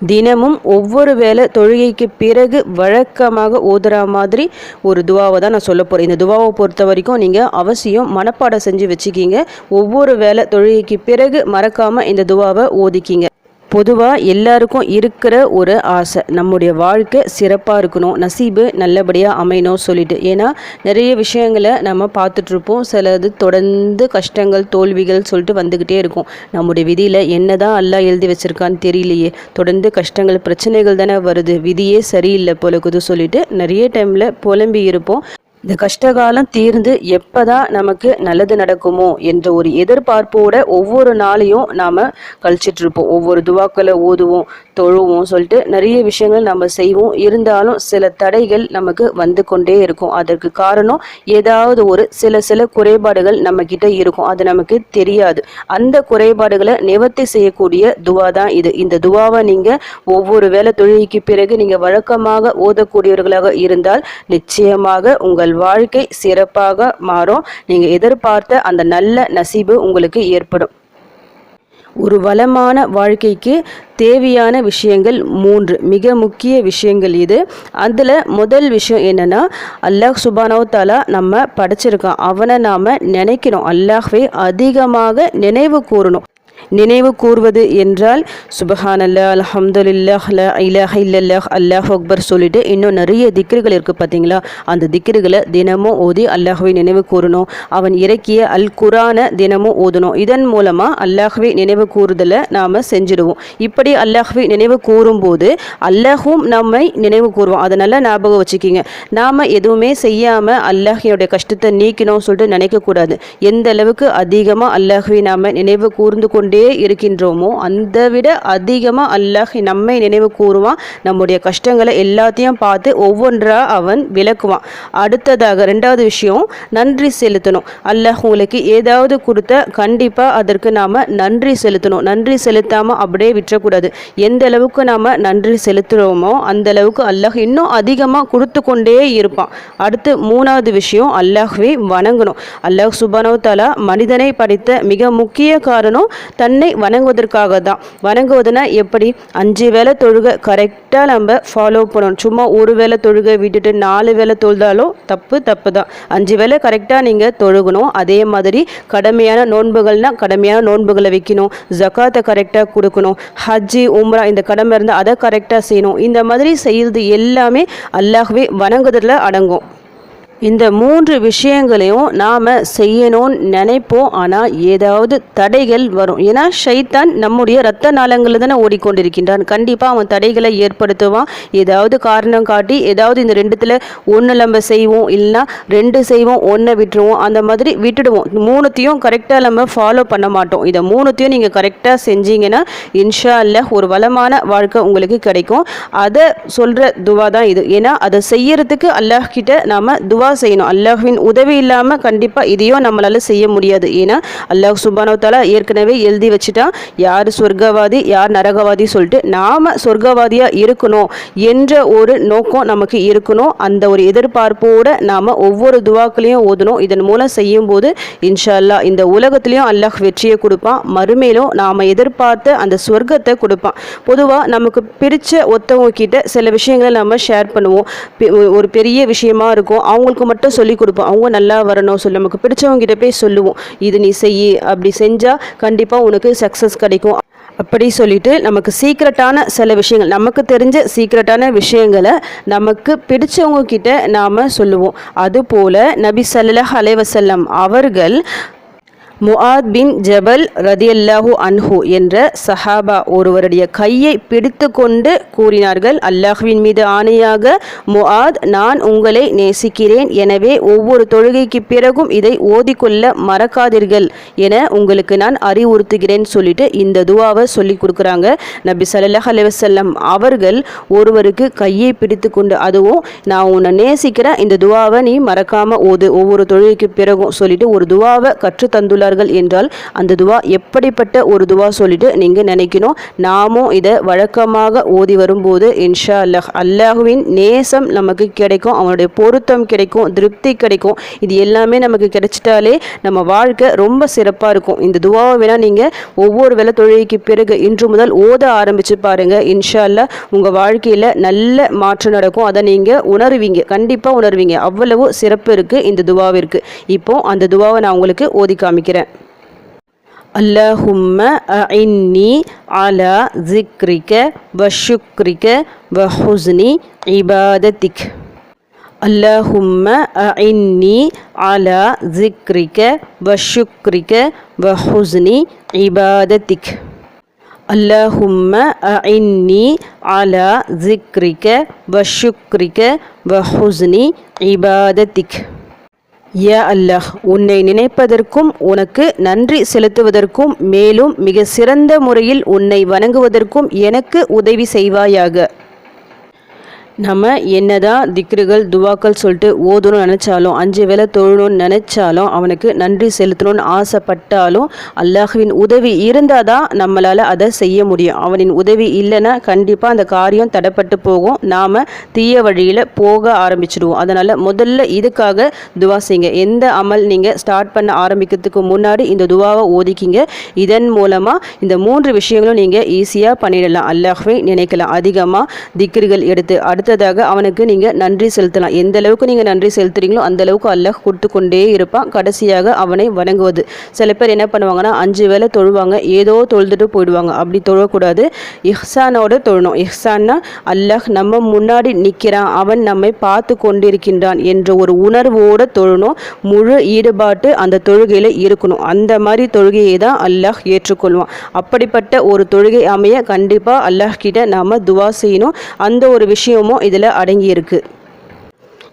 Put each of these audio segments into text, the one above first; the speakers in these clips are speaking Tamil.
தினமும் ஒவ்வொரு வேளை தொழுகைக்கு பிறகு வழக்கமாக ஓதுற மாதிரி ஒரு துவாவை தான் நான் சொல்ல போகிறேன் இந்த துவாவை பொறுத்த வரைக்கும் நீங்கள் அவசியம் மனப்பாடம் செஞ்சு வச்சுக்கிங்க. ஒவ்வொரு வேளை தொழுகைக்கு பிறகு மறக்காமல் இந்த துவாவை ஓதிக்கிங்க. பொதுவாக எல்லாருக்கும் இருக்கிற ஒரு ஆசை. நம்முடைய வாழ்க்கை சிறப்பாக இருக்கணும் நசீபு நல்லபடியாக அமையணும் சொல்லிட்டு. ஏன்னா நிறைய விஷயங்களை நம்ம பார்த்துட்ருப்போம். சிலது தொடர்ந்து கஷ்டங்கள் தோல்விகள் சொல்லிட்டு வந்துக்கிட்டே இருக்கும். நம்முடைய விதியில் என்ன தான் எல்லாம் எழுதி வச்சுருக்கான்னு தெரியலையே. தொடர்ந்து கஷ்டங்கள் பிரச்சனைகள் தானே வருது. விதியே சரியில்லை போலக்குது சொல்லிட்டு நிறைய டைமில் புலம்பி இருப்போம். இந்த கஷ்டகாலம் தீர்ந்து எப்பதான் நமக்கு நல்லது நடக்குமோ என்ற ஒரு எதிர்பார்ப்போட ஒவ்வொரு நாளையும் நாம் கழிச்சிட்டு இருப்போம். ஒவ்வொரு துவாக்களை ஓதுவோம் தொழுவோம் சொல்லிட்டு நிறைய விஷயங்கள் நம்ம செய்வோம். இருந்தாலும் சில தடைகள் நமக்கு வந்து கொண்டே இருக்கும். அதற்கு காரணம் ஏதாவது ஒரு சில சில குறைபாடுகள் நம்ம கிட்ட இருக்கும். அது நமக்கு தெரியாது. அந்த குறைபாடுகளை நிவர்த்தி செய்யக்கூடிய துவா தான் இது. இந்த துவாவை நீங்க ஒவ்வொரு வேலை தொழுகைக்கு பிறகு நீங்க வழக்கமாக ஓதக்கூடியவர்களாக இருந்தால் நிச்சயமாக உங்கள் வாழ்க்கை சிறப்பாக மாறும். நீங்கள் எதிர்பார்த்த அந்த நல்ல நசீபு உங்களுக்கு ஏற்படும். ஒரு வளமான வாழ்க்கைக்கு தேவையான விஷயங்கள் மூன்று. மிக முக்கிய விஷயங்கள் இது. அதில் முதல் விஷயம் என்னென்னா அல்லாஹ் சுபானோ தாலா நம்ம படைச்சிருக்கான். அவனை நாம் நினைக்கணும். அல்லாஹ்வை அதிகமாக நினைவு கூறணும். நினைவு கூறுவது என்றால் சுபஹான் அல்லா அல்ஹம்துலில்லாஹ் இலாஹ இல்லல்லாஹ் அல்லாஹ் அக்பர் சொல்லிட்டு இன்னும் நிறைய திக்ருகள் இருக்குது பார்த்தீங்களா? அந்த திக்ருகளை தினமும் ஓதி அல்லாஹுவை நினைவு கூறணும் அவன் இறக்கிய அல் குரானை தினமும் ஓதணும். இதன் மூலமாக அல்லாஹுவை நினைவு கூறுதலை நாம் செஞ்சிடுவோம். இப்படி அல்லாஹுவை நினைவு கூறும்போது அல்லாஹும் நம்மை நினைவு கூறுவோம் அதை நல்லா ஞாபகம் வச்சுக்கிங்க. நாம் எதுவுமே செய்யாமல் அல்லாஹினுடைய கஷ்டத்தை நீக்கணும் சொல்லிட்டு நினைக்கக்கூடாது. எந்த அளவுக்கு அதிகமாக அல்லாஹுவை நாம் நினைவு கூர்ந்து கொண்டே இருக்கின்றோமோ அந்த விட அதிகமாக அல்லாஹ் நம்மை நினைவு கூறுவான். நம்முடைய கஷ்டங்களை எல்லாத்தையும் பார்த்து ஒவ்வொன்றா அவன் விளக்குவான். அடுத்ததாக ரெண்டாவது விஷயம் நன்றி செலுத்தணும். அல்லாஹ் உங்களுக்கு ஏதாவது கொடுத்த கண்டிப்பாக அதற்கு நாம் நன்றி செலுத்தணும். நன்றி செலுத்தாமல் அப்படியே விட்டுறக்கூடாது எந்த அளவுக்கு நாம் நன்றி செலுத்துகிறோமோ அந்த அளவுக்கு அல்லாஹ் இன்னும் அதிகமாக கொடுத்து கொண்டே இருப்பான். அடுத்து மூணாவது விஷயம் அல்லாஹ்வை வணங்கணும். அல்லாஹ் சுபானோ தாலா மனிதனை படைத்த மிக முக்கிய காரணம் தன்னை வணங்குவதற்காக தான் வணங்குவதுனா எப்படி? அஞ்சு வேளை தொழுக கரெக்டாக நம்ம ஃபாலோ பண்ணணும். சும்மா ஒரு வேளை தொழுக விட்டுட்டு நாலு வேளை தொழுதாலும் தப்பு தப்பு தான் அஞ்சு வேளை கரெக்டாக நீங்கள் தொழுகணும். அதே மாதிரி கடமையான நோன்புகள்னால் கடமையான நோன்புகளை வைக்கணும். ஜக்காத்தை கரெக்டாக கொடுக்கணும். ஹஜ்ஜி உம்ரா இந்த கடமை இருந்தால் அதை கரெக்டாக செய்யணும். இந்த மாதிரி செய்கிறது எல்லாமே அல்லாஹ்வே வணங்குதலில் அடங்கும். இந்த மூன்று விஷயங்களையும் நாம் செய்யணும்னு நினைப்போம். ஆனால் ஏதாவது தடைகள் வரும். ஏன்னா ஷைத்தான் நம்முடைய ரத்த நாளங்களில் தானே ஓடிக்கொண்டிருக்கின்றான். கண்டிப்பாக அவன் தடைகளை ஏற்படுத்துவான். ஏதாவது காரணம் காட்டி ஏதாவது இந்த ரெண்டுத்தில் ஒன்று நம்ம செய்வோம். இல்லைன்னா ரெண்டு செய்வோம் ஒன்றை விட்டுருவோம். அந்த மாதிரி விட்டுடுவோம். மூணுத்தையும் கரெக்டாக நம்ம ஃபாலோ பண்ண மாட்டோம். இதை மூணுத்தையும் நீங்கள் கரெக்டாக செஞ்சீங்கன்னா இன்ஷா அல்ல ஒரு வளமான வாழ்க்கை உங்களுக்கு கிடைக்கும். அதை சொல்கிற துவா தான் இது. ஏன்னா அதை செய்யறதுக்கு அல்லாஹ் கிட்ட நாம் துவா செய்யணும். அல்லாஹ்வின் உதவி இல்லாமல் கண்டிப்பாக இதையும் நம்மளால் செய்ய முடியாது. ஏன்னா அல்லாஹ் சுபானோ ஏற்கனவே எழுதி வச்சுட்டா யார் சொர்க்கவாதி யார் நரகவாதி சொல்லிட்டு நாம் சொர்க்கவாதியாக இருக்கணும் என்ற ஒரு நோக்கம் நமக்கு இருக்கணும். அந்த ஒரு எதிர்பார்ப்போடு நாம் ஒவ்வொரு துவாக்களையும் ஓதணும். இதன் மூலம் செய்யும்போது இன்ஷா அல்லாஹ் இந்த உலகத்துலேயும் அல்லாஹ் வெற்றியை கொடுப்பான். மறுமையிலும் நாம் எதிர்பார்த்த அந்த சொர்க்கத்தை கொடுப்பான். பொதுவாக நமக்கு பிரித்த ஒருத்தவங்க கிட்ட சில விஷயங்களை நம்ம ஷேர் பண்ணுவோம். ஒரு பெரிய விஷயமா இருக்கும். அவங்களுக்கு மட்டும் சொல்லி கொடுப்போம். அவங்க நல்லா வரணும் சொல்லி நமக்கு பிடிச்சவங்ககிட்ட போய் சொல்லுவோம். இது நீ செய் அப்படி செஞ்சால் கண்டிப்பாக உனக்கு சக்ஸஸ் கிடைக்கும். அப்படி சொல்லிட்டு நமக்கு சீக்ரெட்டான சில விஷயங்கள் நமக்கு தெரிஞ்ச சீக்ரெட்டான விஷயங்களை நமக்கு பிடிச்சவங்க கிட்ட நாம் சொல்லுவோம். அதுபோல் நபி ஸல்லல்லாஹு அலைவசல்லம் அவர்கள் முஆத் பின் ஜபல் ரதியல்லாஹு அன்ஹு என்ற சஹாபா ஒருவருடைய கையை பிடித்து கொண்டு கூறினார்கள் அல்லாஹ்வின் மீது ஆணையாக முஆத் நான் உங்களை நேசிக்கிறேன். எனவே ஒவ்வொரு தொழுகைக்கு பிறகும் இதை ஓதிக்கொள்ள மறக்காதீர்கள் என உங்களுக்கு நான் அறிவுறுத்துகிறேன் சொல்லிட்டு இந்த துவாவை சொல்லி கொடுக்குறாங்க. நபி சல்லாஹ் அலைவசல்லம் அவர்கள் ஒருவருக்கு கையை பிடித்து கொண்டு அதுவும் நான் உன்னை நேசிக்கிறேன். இந்த துவாவை நீ மறக்காமல் ஓது. ஒவ்வொரு தொழுகைக்கு பிறகும் சொல்லிட்டு ஒரு துவாவை கற்றுத்தந்துள்ள தந்துள்ள என்றால் அந்த துவா எப்படிப்பட்ட ஒரு துவா சொல்லிட்டு நீங்கள் நினைக்கணும். நாமும் இதை வழக்கமாக ஓதி வரும்போது இன்ஷா அல்லாஹ் அல்லாஹுவின் நேசம் நமக்கு கிடைக்கும் அவனுடைய பொருத்தம் கிடைக்கும் திருப்தி கிடைக்கும். இது எல்லாமே நமக்கு கிடைச்சிட்டாலே நம்ம வாழ்க்கை ரொம்ப சிறப்பாக இருக்கும். இந்த துவாவை வேணால் நீங்கள் ஒவ்வொரு வேலை தொழிலுக்கு பிறகு இன்று முதல் ஓத ஆரம்பித்து பாருங்கள் இன்ஷா அல்லா உங்கள் வாழ்க்கையில் நல்ல மாற்றம் நடக்கும். அதை நீங்கள் உணர்வீங்க. கண்டிப்பாக உணர்வீங்க. அவ்வளவு சிறப்பு இருக்குது இந்த துவாவிற்கு. இப்போ அந்த துவாவை நான் உங்களுக்கு ஓதி காமிக்கிறேன். اللهم أعني على ذكرك وشكرك وحسن عبادتك اللهم أعني على ذكرك وشكرك وحسن عبادتك اللهم أعني على ذكرك وشكرك وحسن عبادتك யா அல்லாஹ் உன்னை நினைப்பதற்கும் உனக்கு நன்றி செலுத்துவதற்கும் மேலும் மிக சிறந்த முறையில் உன்னை வணங்குவதற்கும் எனக்கு உதவி செய்வாயாக. நம்ம என்னதான் திக்ருகள் துவாக்கள் சொல்லிட்டு ஓதணும்னு நினச்சாலும் அஞ்சு வேலை தொழணும்னு நினச்சாலும் அவனுக்கு நன்றி செலுத்தணும்னு ஆசைப்பட்டாலும் அல்லாஹுவின் உதவி இருந்தால் தான் நம்மளால் அதை செய்ய முடியும். அவனின் உதவி இல்லைன்னா கண்டிப்பாக அந்த காரியம் தடைப்பட்டு போகும். நாம் தீய வழியில் போக ஆரம்பிச்சிடுவோம். அதனால் முதல்ல இதுக்காக துவா செய்யுங்க. எந்த அமல் நீங்கள் ஸ்டார்ட் பண்ண ஆரம்பிக்கிறதுக்கு முன்னாடி இந்த துவாவை ஓதிக்கிங்க. இதன் மூலமாக இந்த மூன்று விஷயங்களும் நீங்கள் ஈஸியாக பண்ணிடலாம். அல்லாஹ்வை நினைக்கலாம். அதிகமாக திக்ருகள் எடுத்து அடுத்து அடுத்ததாக அவனுக்கு நீங்கள் நன்றி செலுத்தலாம். எந்த அளவுக்கு நீங்கள் நன்றி செலுத்துறீங்களோ அந்த அளவுக்கு அல்லாஹ் கொடுத்து கொண்டே இருப்பான். கடைசியாக அவனை வணங்குவது. சில பேர் என்ன பண்ணுவாங்கன்னா அஞ்சு வேலை தொழுவாங்க. ஏதோ தொழுதுட்டு போயிடுவாங்க. அப்படி தொழக்கூடாது. இஹ்சானோட தொழணும். இஹ்சான்னா அல்லாஹ் நம்ம முன்னாடி நிற்கிறான் அவன் நம்மை பார்த்து கொண்டிருக்கின்றான் என்ற ஒரு உணர்வோடு தொழணும். முழு ஈடுபாட்டு அந்த தொழுகையில் இருக்கணும். அந்த மாதிரி தொழுகையை தான் அல்லாஹ் ஏற்றுக்கொள்வான். அப்படிப்பட்ட ஒரு தொழுகை அமைய கண்டிப்பாக அல்லாஹ் கிட்ட நாம் துவா செய்யணும். அந்த ஒரு விஷயமும் விஷயமும் இதில் அடங்கியிருக்கு.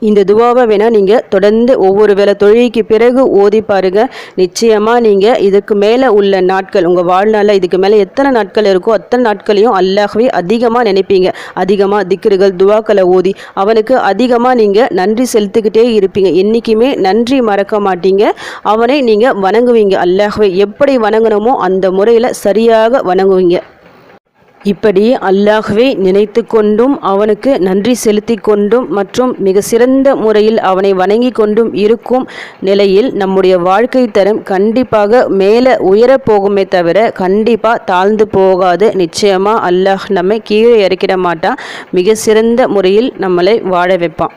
இந்த துவாவை வேணால் நீங்கள் தொடர்ந்து ஒவ்வொரு வேலை தொழிலுக்கு பிறகு ஓதி பாருங்கள் நிச்சயமாக நீங்கள் இதுக்கு மேலே உள்ள நாட்கள் உங்கள் வாழ்நாளில் இதுக்கு மேலே எத்தனை நாட்கள் இருக்கோ அத்தனை நாட்களையும் அல்லாகவே அதிகமாக நினைப்பீங்க. அதிகமாக திக்ருகள் துவாக்களை ஓதி அவனுக்கு அதிகமாக நீங்கள் நன்றி செலுத்திக்கிட்டே இருப்பீங்க. என்றைக்குமே நன்றி மறக்க மாட்டீங்க. அவனை நீங்கள் வணங்குவீங்க. அல்லாகவே எப்படி வணங்கணுமோ அந்த முறையில் சரியாக வணங்குவீங்க. இப்படி அல்லாஹ்வை நினைத்து கொண்டும் அவனுக்கு நன்றி செலுத்தி கொண்டும் மற்றும் மிக சிறந்த முறையில் அவனை வணங்கி கொண்டும் இருக்கும் நிலையில் நம்முடைய வாழ்க்கை தரம் கண்டிப்பாக மேலே உயரப் போகுமே தவிர கண்டிப்பாக தாழ்ந்து போகாது. நிச்சயமாக அல்லாஹ் நம்மை கீழே இறக்கிட மாட்டான். மிக சிறந்த முறையில் நம்மளை வாழ வைப்பான்.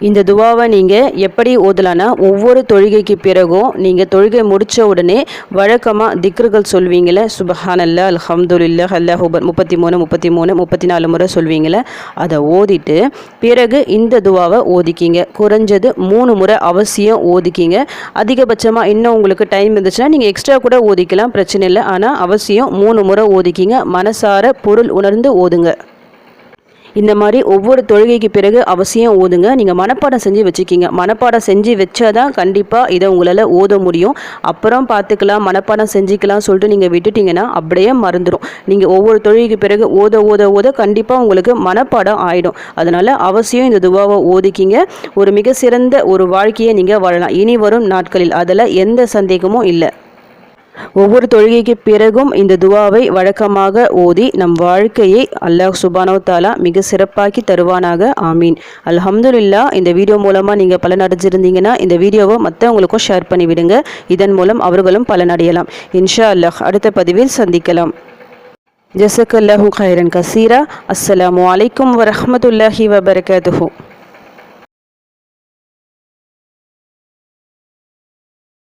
இந்த துவாவை நீங்கள் எப்படி ஓதலான்னா ஒவ்வொரு தொழுகைக்கு பிறகும் நீங்கள் தொழுகை முடித்த உடனே வழக்கமாக திக்ருகள் சொல்வீங்களே சுபஹானல்லா அல்ஹம்துல்லா அல்லாஹூபர் முப்பத்தி மூணு முப்பத்தி மூணு முப்பத்தி நாலு முறை சொல்வீங்களே அதை ஓதிட்டு பிறகு இந்த துவாவை ஓதிக்கிங்க. குறைஞ்சது மூணு முறை அவசியம் ஓதிக்கிங்க. அதிகபட்சமாக இன்னும் உங்களுக்கு டைம் இருந்துச்சுன்னா நீங்கள் எக்ஸ்ட்ரா கூட ஓதிக்கலாம் பிரச்சனை இல்லை. ஆனால் அவசியம் மூணு முறை ஓதிக்கிங்க. மனசார பொருள் உணர்ந்து ஓதுங்க. இந்த மாதிரி ஒவ்வொரு தொழுகைக்கு பிறகு அவசியம் ஓதுங்க. நீங்கள் மனப்பாடம் செஞ்சு வச்சுக்கிங்க. மனப்பாடம் செஞ்சு வச்சாதான் கண்டிப்பாக இதை உங்களால் ஓத முடியும். அப்புறம் பார்த்துக்கலாம் மனப்பாடம் செஞ்சுக்கலாம் சொல்லிட்டு நீங்கள் விட்டுட்டிங்கன்னா அப்படியே மறந்துடும் நீங்கள் ஒவ்வொரு தொழுகைக்கு பிறகு ஓத ஓத ஓத கண்டிப்பாக உங்களுக்கு மனப்பாடம் ஆகிடும் அதனால் அவசியம் இந்த துவாவை ஓதிக்கிங்க. ஒரு மிக சிறந்த ஒரு வாழ்க்கையை நீங்கள் வாழலாம். இனி வரும் நாட்களில் அதில் எந்த சந்தேகமும் இல்லை. ஒவ்வொரு தொழுகைக்கு பிறகும் இந்த துவாவை வழக்கமாக ஓதி நம் வாழ்க்கையை அல்லாஹ் சுபானோ தாலா மிக சிறப்பாக்கி தருவானாக. ஆமீன். அல்ஹம்துல்லா இந்த வீடியோ மூலமாக நீங்கள் பலன் அடைஞ்சிருந்தீங்கன்னா இந்த வீடியோவை மற்றவங்களுக்கும் ஷேர் பண்ணிவிடுங்க. இதன் மூலம் அவர்களும் பலனடையலாம். இன்ஷா அல்லாஹ் அடுத்த பதிவில் சந்திக்கலாம். ஜசக் அல்லாஹூ ஹைரன் கசீரா. அஸ்லாம் வலைக்கம் வரமத்துல்லாஹி வபரகாத்துஹூ.